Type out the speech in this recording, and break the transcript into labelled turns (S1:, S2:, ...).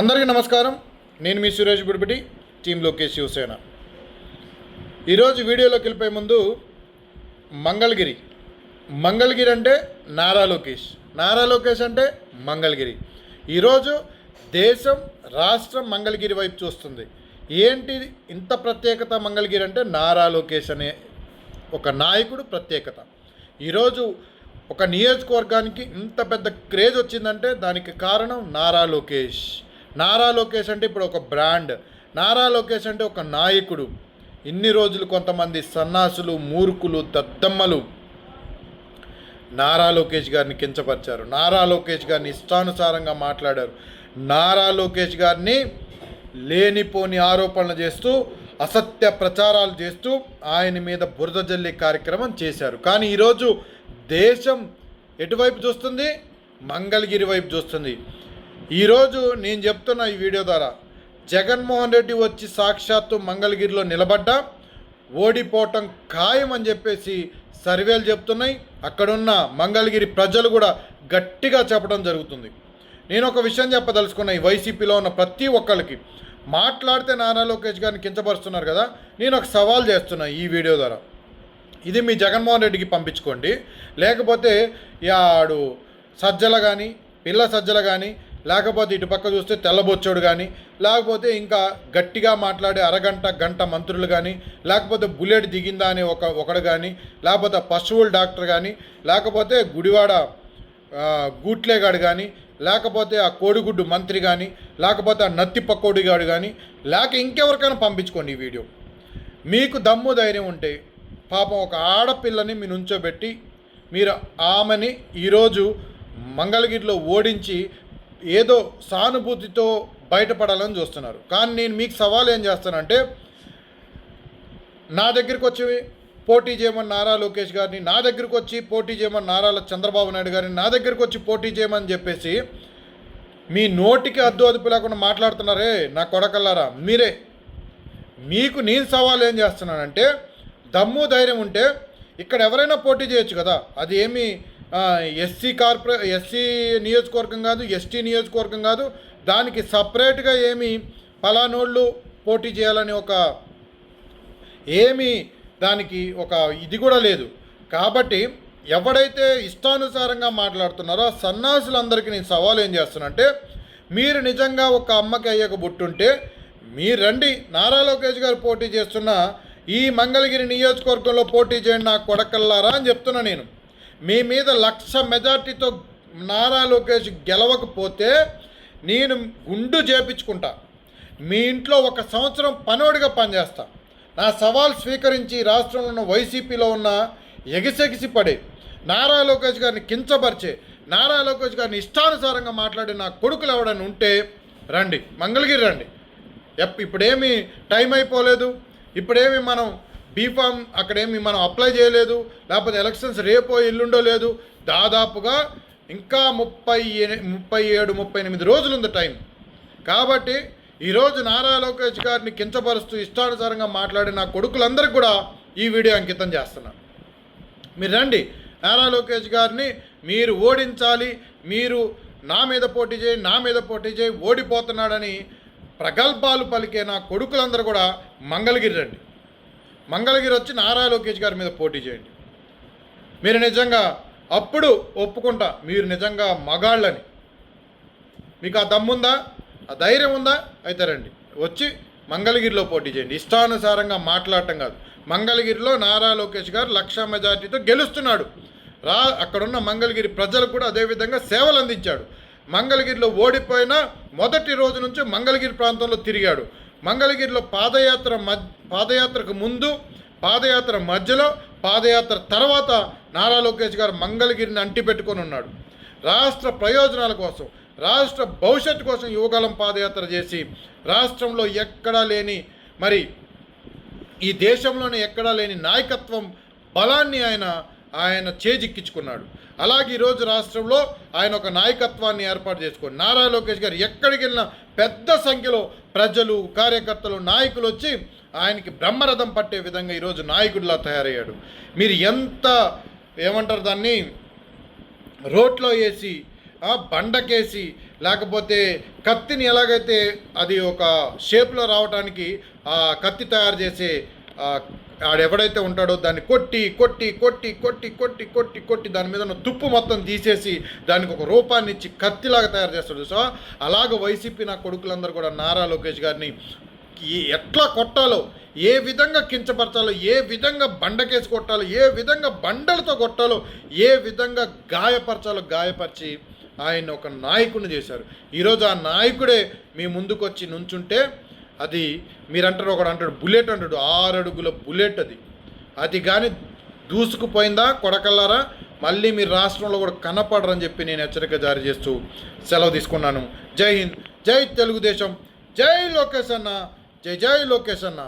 S1: అందరికీ నమస్కారం. నేను మీ సురేష్ బుడిపిటి టీమ్ లోకేష్ శివసేన. ఈరోజు వీడియోలోకి వెళ్ళిపోయే ముందు మంగళగిరి. మంగళగిరి అంటే నారా లోకేష్. నారా లోకేష్ అంటే మంగళగిరి. ఈరోజు దేశం రాష్ట్రం మంగళగిరి వైపు చూస్తుంది. ఏంటి ఇంత ప్రత్యేకత మంగళగిరి అంటే నారా లోకేష్ అనే ఒక నాయకుడు ప్రత్యేకత. ఈరోజు ఒక నియోజకవర్గానికి ఇంత పెద్ద క్రేజ్ వచ్చిందంటే దానికి కారణం నారా లోకేష్. నారా లోకేష్ అంటే ఇప్పుడు ఒక బ్రాండ్. నారా లోకేష్ అంటే ఒక నాయకుడు. ఇన్ని రోజులు కొంతమంది సన్నాసులు మూర్ఖులు దద్దమ్మలు నారా లోకేష్ గారిని కించపరిచారు. నారా లోకేష్ గారిని ఇష్టానుసారంగా మాట్లాడారు. నారా లోకేష్ గారిని లేనిపోని ఆరోపణలు చేస్తూ అసత్య ప్రచారాలు చేస్తూ ఆయన మీద బురద జల్లి కార్యక్రమం చేశారు. కానీ ఈరోజు దేశం ఎటువైపు చూస్తుంది? మంగళగిరి వైపు చూస్తుంది. ఈరోజు నేను చెప్తున్న ఈ వీడియో ద్వారా జగన్మోహన్ రెడ్డి వచ్చి సాక్షాత్తు మంగళగిరిలో నిలబడ్డా ఓడిపోవటం ఖాయం అని చెప్పేసి సర్వేలు చెప్తున్నాయి. అక్కడున్న మంగళగిరి ప్రజలు కూడా గట్టిగా చెప్పడం జరుగుతుంది. నేను ఒక విషయం చెప్పదలుచుకున్న ఈ వైసీపీలో ఉన్న ప్రతి ఒక్కరికి మాట్లాడితే నారా లోకేష్ గారిని కించపరుస్తున్నారు కదా నేను ఒక సవాల్ చేస్తున్నా ఈ వీడియో ద్వారా. ఇది మీ జగన్మోహన్ రెడ్డికి పంపించుకోండి. లేకపోతే ఆడు సజ్జల కానీ పిల్ల సజ్జల కానీ లేకపోతే ఇటు పక్క చూస్తే తెల్లబొచ్చాడు కానీ లేకపోతే ఇంకా గట్టిగా మాట్లాడే అరగంట గంట మంత్రులు కానీ లేకపోతే బుల్లెట్ దిగిందా అని ఒక ఒకడు కానీ లేకపోతే పశువుల డాక్టర్ కానీ లేకపోతే గుడివాడ గూట్లేగాడు కానీ లేకపోతే ఆ కోడిగుడ్డు మంత్రి కానీ లేకపోతే ఆ నత్తి పక్కోడిగాడు కానీ లేక ఇంకెవరికైనా పంపించుకోండి ఈ వీడియో. మీకు దమ్ము ధైర్యం ఉంటే పాపం ఒక ఆడపిల్లని మీ నుంచోబెట్టి మీరు ఆమెని ఈరోజు మంగళగిరిలో ఓడించి ఏదో సానుభూతితో బయటపడాలని చూస్తున్నారు. కానీ నేను మీకు సవాల్ ఏం చేస్తానంటే నా దగ్గరికి వచ్చి పోటీ చేయమని నారా లోకేష్ గారిని నా దగ్గరికి వచ్చి పోటీ చేయమని నారా చంద్రబాబు నాయుడు గారిని నా దగ్గరికి వచ్చి పోటీ చేయమని చెప్పేసి మీ నోటికి అద్దు అదుపు లేకుండా మాట్లాడుతున్నారే నా కొడకల్లారా? మీరే. మీకు నేను సవాల్ ఏం చేస్తున్నానంటే దమ్ము ధైర్యం ఉంటే ఇక్కడ ఎవరైనా పోటీ చేయొచ్చు కదా. అది ఏమి ఎస్సీ కార్పొరే ఎస్సీ నియోజకవర్గం కాదు ఎస్టీ నియోజకవర్గం కాదు దానికి సపరేట్గా ఏమి ఫలానోళ్ళు పోటీ చేయాలని ఒక ఏమి దానికి ఒక ఇది కూడా లేదు. కాబట్టి ఎవడైతే ఇష్టానుసారంగా మాట్లాడుతున్నారో సన్నాసులందరికీ నేను సవాల్ ఏం చేస్తానంటే మీరు నిజంగా ఒక అమ్మకి అయ్యక బుట్టుంటే మీరు రండి నారా లోకేష్ గారు పోటీ చేస్తున్న ఈ మంగళగిరి నియోజకవర్గంలో పోటీ చేయండి నా కొడకల్లారా అని చెప్తున్నా నేను. మీ మీద లక్ష మెజార్టీతో నారా లోకేష్ గెలవకపోతే నేను గుండు చేపించుకుంటా. మీ ఇంట్లో ఒక సంవత్సరం పనోడిగా పనిచేస్తా. నా సవాల్ స్వీకరించి రాష్ట్రంలో ఉన్న వైసీపీలో ఉన్న ఎగిసెగిసి పడే నారా లోకేష్ గారిని కించపరిచే నారా లోకేష్ గారిని ఇష్టానుసారంగా మాట్లాడే నా కొడుకులు ఎవడని ఉంటే రండి మంగళగిరి రండి. ఎప్ ఇప్పుడేమి టైం అయిపోలేదు. ఇప్పుడేమి మనం బీఫామ్ అక్కడేమి మనం అప్లై చేయలేదు లేకపోతే ఎలక్షన్స్ రేపో ఎల్లుండో లేదు. దాదాపుగా ఇంకా ముప్పై ముప్పై ఏడు ముప్పై ఎనిమిది రోజులు ఉంది టైం. కాబట్టి ఈరోజు నారా లోకేష్ గారిని కించపరుస్తూ ఇష్టానుసారంగా మాట్లాడే నా కొడుకులందరికీ కూడా ఈ వీడియో అంకితం చేస్తున్నాను మీరు రండి. నారా లోకేష్ గారిని మీరు ఓడించాలి మీరు నా మీద పోటీ చేయి నా మీద పోటీ చేయి ఓడిపోతున్నాడని ప్రగల్భాలు పలికే నా కొడుకులందరూ కూడా మంగళగిరి రండి. మంగళగిరి వచ్చి నారా లోకేష్ గారి మీద పోటీ చేయండి. మీరు నిజంగా అప్పుడు ఒప్పుకుంటా మీరు నిజంగా మగాళ్ళని. మీకు ఆ దమ్ముందా? ఆ ధైర్యం ఉందా? అయితే రండి. వచ్చి మంగళగిరిలో పోటీ చేయండి. ఇష్టానుసారంగా మాట్లాడటం కాదు. మంగళగిరిలో నారా లోకేష్ గారు లక్ష మెజార్టీతో గెలుస్తున్నాడు. రా అక్కడున్న మంగళగిరి ప్రజలకు కూడా అదేవిధంగా సేవలు అందించాడు. మంగళగిరిలో ఓడిపోయిన మొదటి రోజు నుంచి మంగళగిరి ప్రాంతంలో తిరిగాడు. మంగళగిరిలో పాదయాత్ర మధ్య పాదయాత్రకు ముందు పాదయాత్ర మధ్యలో పాదయాత్ర తర్వాత నారా లోకేష్ గారు మంగళగిరిని అంటిపెట్టుకొని ఉన్నాడు. రాష్ట్ర ప్రయోజనాల కోసం రాష్ట్ర భవిష్యత్తు కోసం యువకాలం పాదయాత్ర చేసి రాష్ట్రంలో ఎక్కడా లేని మరి ఈ దేశంలోనే ఎక్కడా లేని నాయకత్వం బలాన్ని ఆయన ఆయన చేజిక్కించుకున్నాడు. అలాగే ఈరోజు రాష్ట్రంలో ఆయన ఒక నాయకత్వాన్ని ఏర్పాటు చేసుకొని నారా లోకేష్ గారు ఎక్కడికి వెళ్ళినా పెద్ద సంఖ్యలో ప్రజలు కార్యకర్తలు నాయకులు వచ్చి ఆయనకి బ్రహ్మరథం పట్టే విధంగా ఈరోజు నాయకుడిలా తయారయ్యాడు. మీరు ఎంత ఏమంటారు దాన్ని? రోడ్లో వేసి బండకేసి లేకపోతే కత్తిని ఎలాగైతే అది ఒక షేప్లో రావడానికి ఆ కత్తి తయారు చేసే ఆడెవడైతే ఉంటాడో దాన్ని కొట్టి కొట్టి కొట్టి కొట్టి కొట్టి కొట్టి కొట్టి దాని మీద ఉన్న తుప్పు మొత్తం తీసేసి దానికి ఒక రూపాన్ని ఇచ్చి కత్తిలాగా తయారు చేస్తాడు. సో అలాగ వైసీపీ నా కొడుకులందరూ కూడా నారా లోకేష్ గారిని ఎట్లా కొట్టాలో ఏ విధంగా కించపరచాలో ఏ విధంగా బండకేసి కొట్టాలో ఏ విధంగా బండలతో కొట్టాలో ఏ విధంగా గాయపరచాలో గాయపరిచి ఆయన ఒక నాయకుడిని చేశారు. ఈరోజు ఆ నాయకుడే మీ ముందుకు వచ్చి నుంచుంటే అది మీరంటారు ఒకడు అంటాడు బుల్లెట్ అంటాడు ఆరు అడుగుల బుల్లెట్ అది. అది కానీ దూసుకుపోయిందా కొడకల్లారా? మళ్ళీ మీరు రాష్ట్రంలో కూడా కనపడరని చెప్పి నేను హెచ్చరిక జారీ చేస్తూ సెలవు తీసుకున్నాను. జై హింద్ జై తెలుగుదేశం జై లోకేష్ అన్న జై జై లోకేష్ అన్న.